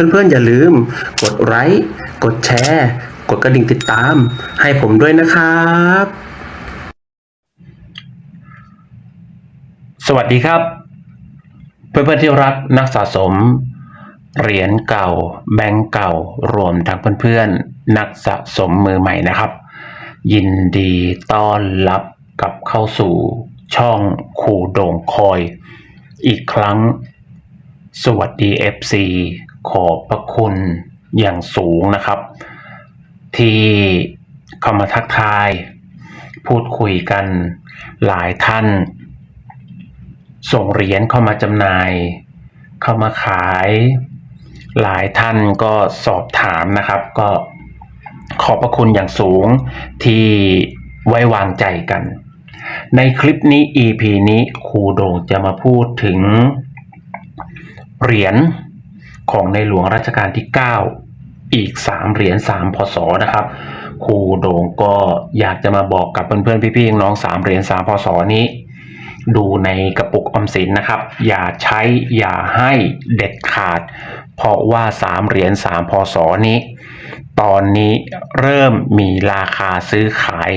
เพื่อนๆ อย่าลืม กดไลค์กดแชร์ กดกระดิ่งติดตาม ให้ผมด้วยนะครับ สวัสดีครับ เพื่อนๆที่รักนักสะสม เหรียญเก่า แบงก์เก่ารวมทั้งเพื่อนๆ นักสะสมมือใหม่นะครับ ยินดีต้อนรับกับเข้าสู่ช่องคูโด่งคอย อีกครั้ง สวัสดี FC ขอบพระคุณอย่างสูงนะครับ ที่เข้ามาทักทาย พูดคุยกันหลายท่าน ส่งเหรียญเข้ามาจำหน่าย เข้ามาขาย หลายท่านก็สอบถามนะครับ ก็ขอบพระคุณอย่างสูงที่ไว้วางใจกัน ในคลิปนี้ EP นี้ครูโด่งจะมาพูดถึงเหรียญ ของในหลวงรัชกาลที่ 9 อีก 3 เหรียญ3พศนะครับครูโด่งก็อยากจะมาบอกกับเพื่อนๆพี่ๆน้อง3เหรียญ3พศนี้ ดูในกระปุกออมสินนะครับ อย่าใช้อย่าให้เด็ดขาด เพราะว่า 3 เหรียญ3พศนี้ ตอนนี้เริ่มมีราคาซื้อขาย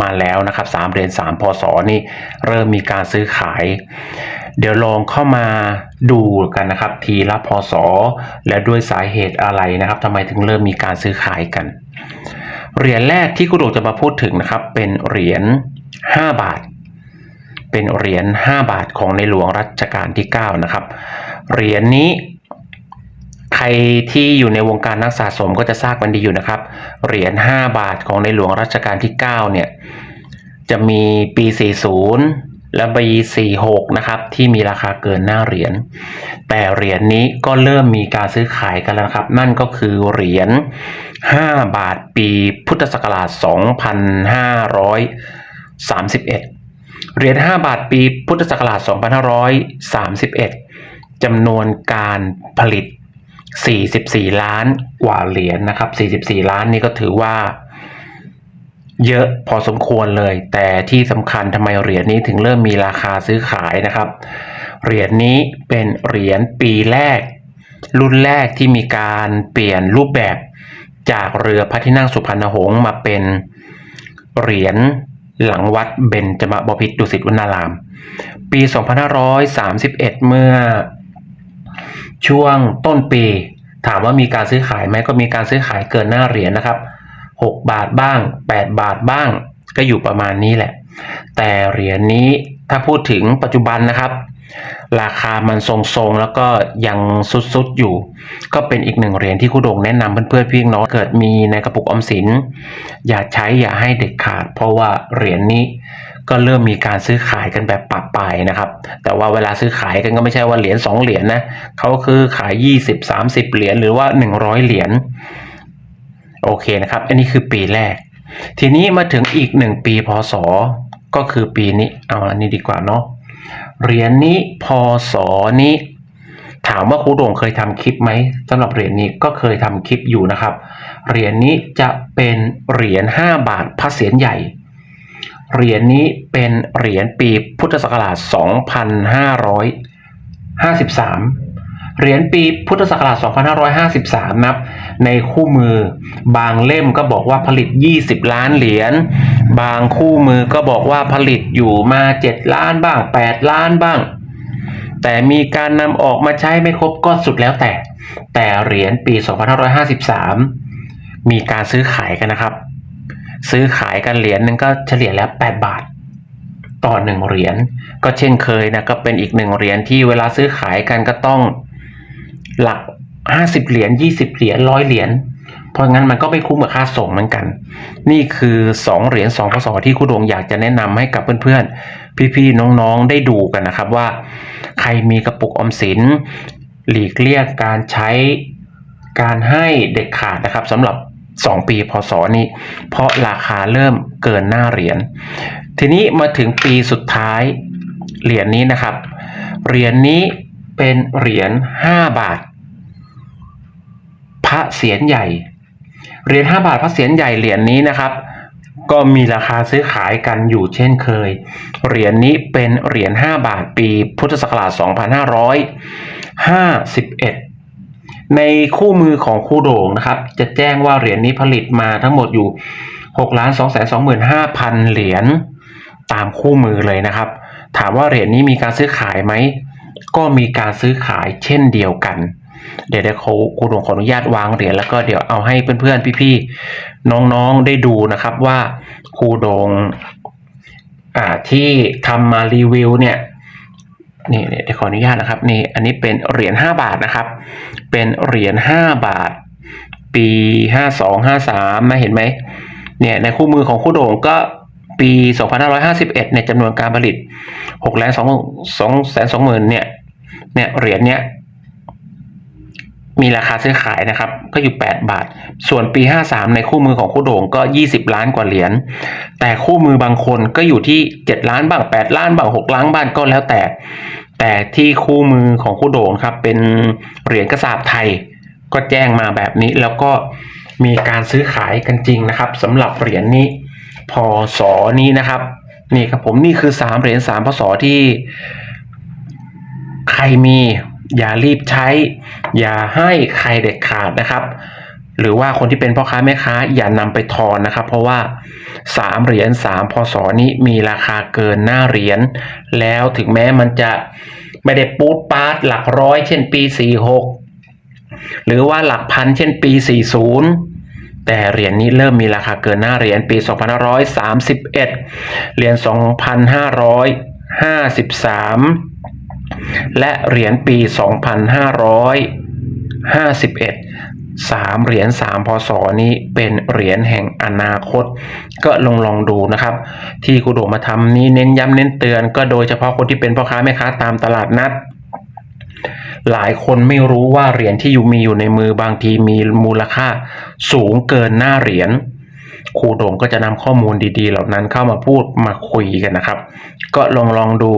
มาแล้วนะครับ3เหรียญ3พศนี่เริ่มมีการซื้อขาย เดี๋ยวลองเข้ามาดูกันนะครับ ทีละพศและด้วยสาเหตุอะไรนะครับทำไมถึงเริ่มมีการซื้อขายกัน เหรียญแรกที่คุณโดจะมาพูดถึงนะครับ เป็นเหรียญ5บาท เป็นเหรียญ5บาทของในหลวงรัชกาลที่ 9 นะครับ เหรียญนี้ใครที่อยู่ในวงการนักสะสมก็จะทราบกันดีอยู่นะครับ เหรียญ 5 บาทของในหลวงรัชกาลที่ 9 เนี่ย จะมีปี 40 และปี46 นะครับที่มีราคาเกินหน้าเหรียญ แต่เหรียญนี้ก็เริ่มมีการซื้อขายกันแล้วนะครับ นั่นก็คือเหรียญ 5 บาทปีพุทธศักราช 2531 เหรียญ 5 บาทปีพุทธศักราช 2531 จำนวนการผลิต 44 ล้านกว่าเหรียญนะครับ 44 ล้านนี่ก็ถือว่า เยอะพอสมควรเลย แต่ที่สำคัญทำไมเหรียญนี้ถึงเริ่มมีราคาซื้อขายนะครับ เหรียญนี้เป็นเหรียญปีแรก รุ่นแรกที่มีการเปลี่ยนรูปแบบจากเรือพระที่นั่งสุพรรณหงษ์มาเป็นเหรียญหลังวัดเบญจมบพิตรดุสิตวนาราม ปี 2531 เมื่อ ช่วงต้นปี ถามว่ามีการซื้อขายไหมก็มีการซื้อขายเกินหน้าเหรียญนะครับ 6 บาทบ้าง 8 บาทบ้าง ก็อยู่ประมาณนี้แหละ แต่เหรียญนี้ถ้าพูดถึงปัจจุบันนะครับ ราคามันทรงๆ แล้วก็ยังสุดๆอยู่ ก็เป็นอีกหนึ่งเหรียญที่คุณดงแนะนำเพื่อนๆพี่น้องเกิดมีในกระปุกออมสิน อย่าใช้อย่าให้เด็ดขาด เพราะว่าเหรียญนี้ก็เริ่มมีการซื้อขายกันแบบปรับไปนะครับ แต่ว่าเวลาซื้อขายกันก็ไม่ใช่ว่าเหรียญ2เหรียญนะเขาคือขาย 20 30 เหรียญหรือว่า 100 เหรียญ โอเคนะครับ อันนี้คือปีแรก ทีนี้มาถึงอีกหนึ่งปีพศ ก็คือปีนี้ เอาอันนี้ดีกว่าเนาะเหรียญนี้พศนี้ ถามว่าครูโด่งเคยทำคลิปไหมสำหรับเหรียญนี้ก็เคยทำคลิปอยู่นะครับ เหรียญนี้จะเป็นเหรียญ5บาทพระเศียรใหญ่ เหรียญนี้เป็นเหรียญปีพุทธศักราช 2553 เหรียญปีพุทธศักราช 2553นับ ในคู่มือบางเล่มก็บอกว่าผลิต 20 ล้านเหรียญ บางคู่มือก็บอกว่าผลิตอยู่มา 7 ล้านบ้าง 8 ล้านบ้าง แต่มีการนำออกมาใช้ไม่ครบก็สุดแล้วแต่ แต่เหรียญปี 2553 มีการซื้อขายกันนะครับ ซื้อขายกันเหรียญหนึ่งก็เฉลี่ยแล้ว 8 บาทต่อหนึ่งเหรียญก็เช่นเคยนะก็เป็นอีกหนึ่งเหรียญที่เวลาซื้อขายกันก็ต้อง หลัก50เหรียญ20เหรียญร้อยเหรียญเพราะงั้นมันก็ไม่คุ้มกับค่าส่งเหมือนกัน นี่คือ2เหรียญ2พศที่ครูดวงอยากจะแนะนำให้กับเพื่อนๆ พี่ๆน้องๆได้ดูกันนะครับว่า ใครมีกระปุกออมสิน หลีกเลี่ยงการใช้การให้เด็ดขาดนะครับสำหรับ 2 ปีพศนี้ เพราะราคาเริ่มเกินหน้าเหรียญทีนี้มาถึงปีสุดท้ายเหรียญนี้นะครับเหรียญนี้ เป็นเหรียญ5บาท พระเศียรใหญ่ เหรียญ5บาทพระเศียรใหญ่เหรียญนี้นะครับ ก็มีราคาซื้อขายกันอยู่เช่นเคย เหรียญนี้เป็นเหรียญ5บาทปีพุทธศักราช2551ในคู่มือของครูโด่งนะครับ จะแจ้งว่าเหรียญนี้ผลิตมาทั้งหมดอยู่6ล้าน2 2 5 0 0 0 เหรียญตามคู่มือเลยนะครับ ถามว่าเหรียญนี้มีการซื้อขายไหม ก็มีการซื้อขายเช่นเดียวกัน เดี๋ยวเดี๋ยวครูครูโด่งขออนุญาตวางเหรียญแล้วก็เดี๋ยวเอาให้เพื่อนๆพี่ๆน้องๆได้ดูนะครับว่าครูโด่งอ่าที่ทำมารีวิวเนี่ยนี่เดี๋ยวขออนุญาตนะครับนี่อันนี้เป็นเหรียญ5บาทนะครับ เป็นเหรียญ5บาท ปี 52 53มาเห็นไหมเนี่ยในคู่มือของคู่โด่งก็ปี 2551เนี่ยจำนวนการผลิต6ล้าน2 2แสน2หมื่นเนี่ย เนี่ยเหรียญเนี้ยมีราคาซื้อขายนะครับ ก็อยู่ 8 บาท ส่วนปี 53 ในคู่มือของคู่โด่งก็ 20 ล้านกว่าเหรียญ แต่คู่มือบางคนก็อยู่ที่ 7 ล้านบ้าง 8 ล้านบ้าง 6 ล้านบ้างก็แล้วแต่ แต่ที่คู่มือของคู่โด่งครับ เป็นเหรียญกระสาบไทย ก็แจ้งมาแบบนี้แล้วก็มีการซื้อขายกันจริงนะครับสำหรับเหรียญนี้พศนี้นะครับ นี่ครับผมนี่คือสามเหรียญสามพศที่ มีอย่ารีบใช้ อย่าให้ใครเด็ดขาดนะครับ หรือว่าคนที่เป็นพ่อค้าแม่ค้าอย่านำไปทอนนะครับ เพราะว่าสามเหรียญสามพศนี้มีราคาเกินหน้าเหรียญแล้วถึงแม้มันจะไม่ได้ปูดปาดหลักร้อย เช่นปีสี่หกหรือว่าหลักพันเช่นปีสี่ศูนย์แต่เหรียญนี้เริ่มมีราคาเกินหน้าเหรียญปี 2531 เหรียญ 2553 และเหรียญปี 2551สามเหรียญสามพศนี้เป็นเหรียญแห่งอนาคต ก็ลองลองดูนะครับ ที่กูโดมาทำนี้เน้นย้ำเน้นเตือน ก็โดยเฉพาะคนที่เป็นพ่อค้าแม่ค้าตามตลาดนัดหลายคนไม่รู้ว่าเหรียญที่อยู่มีอยู่ในมือบางทีมีมูลค่าสูงเกินหน้าเหรียญ ครูโด่งก็จะนำข้อมูลดีๆ เหล่านั้นเข้ามาพูดมาคุยกันนะครับ ก็ลองลองดู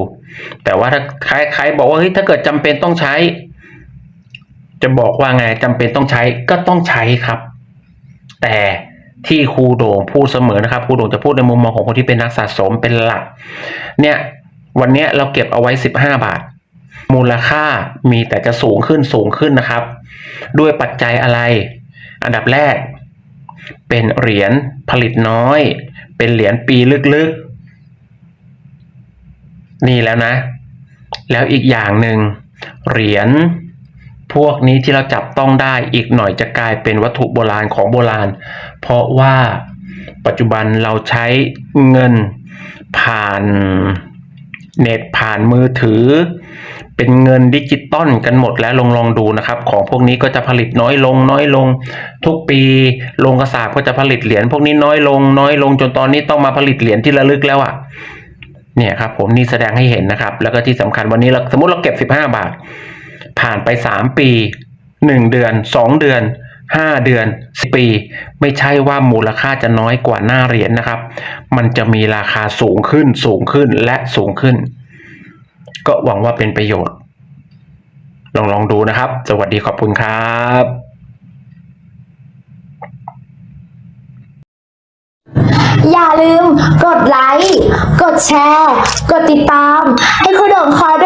แต่ว่าถ้าใครใครบอกว่าเฮ้ยถ้าเกิดจำเป็นต้องใช้ จะบอกว่าไงจำเป็นต้องใช้ก็ต้องใช้ครับ แต่ที่ครูโด่งพูดเสมอนะครับครูโด่งจะพูดในมุมมองของคนที่เป็นนักสะสมเป็นหลัก เนี่ยวันนี้เราเก็บเอาไว้สิบห้าบาท มูลค่ามีแต่จะสูงขึ้นสูงขึ้นนะครับ ด้วยปัจจัยอะไร อันดับแรก เป็นเหรียญผลิตน้อย เป็นเหรียญปีลึกๆ นี่แล้วนะ แล้วอีกอย่างหนึ่งเหรียญพวกนี้ที่เราจับต้องได้อีกหน่อยจะกลายเป็นวัตถุโบราณของโบราณ เพราะว่าปัจจุบันเราใช้เงินผ่านเน็ตผ่านมือถือ เป็นเงินดิจิตอลกันหมดแล้วลองลองดูนะครับ ของพวกนี้ก็จะผลิตน้อยลงน้อยลง ทุกปีโรงกระสาบก็จะผลิตเหรียญพวกนี้น้อยลงน้อยลงจนตอนนี้ต้องมาผลิตเหรียญที่ระลึกแล้วอะ่ะเนี่ยครับผมนี่แสดงให้เห็นนะครับ แล้วก็ที่สำคัญวันนี้เราสมมติเราเก็บสิบห้าบาท ผ่านไปสามปีหนึ่งเดือนสองเดือนห้าเดือนสิปี ไม่ใช่ว่ามูลค่าจะน้อยกว่าหน้าเหรียญนะครับ มันจะมีราคาสูงขึ้นสูงขึ้นและสูงขึ้น ก็หวังว่าเป็นประโยชน์ ลองลองดูนะครับ สวัสดีขอบคุณครับอย่าลืมกดไลค์ กดแชร์ กดติดตาม ให้คุณโด่งคอยด้วย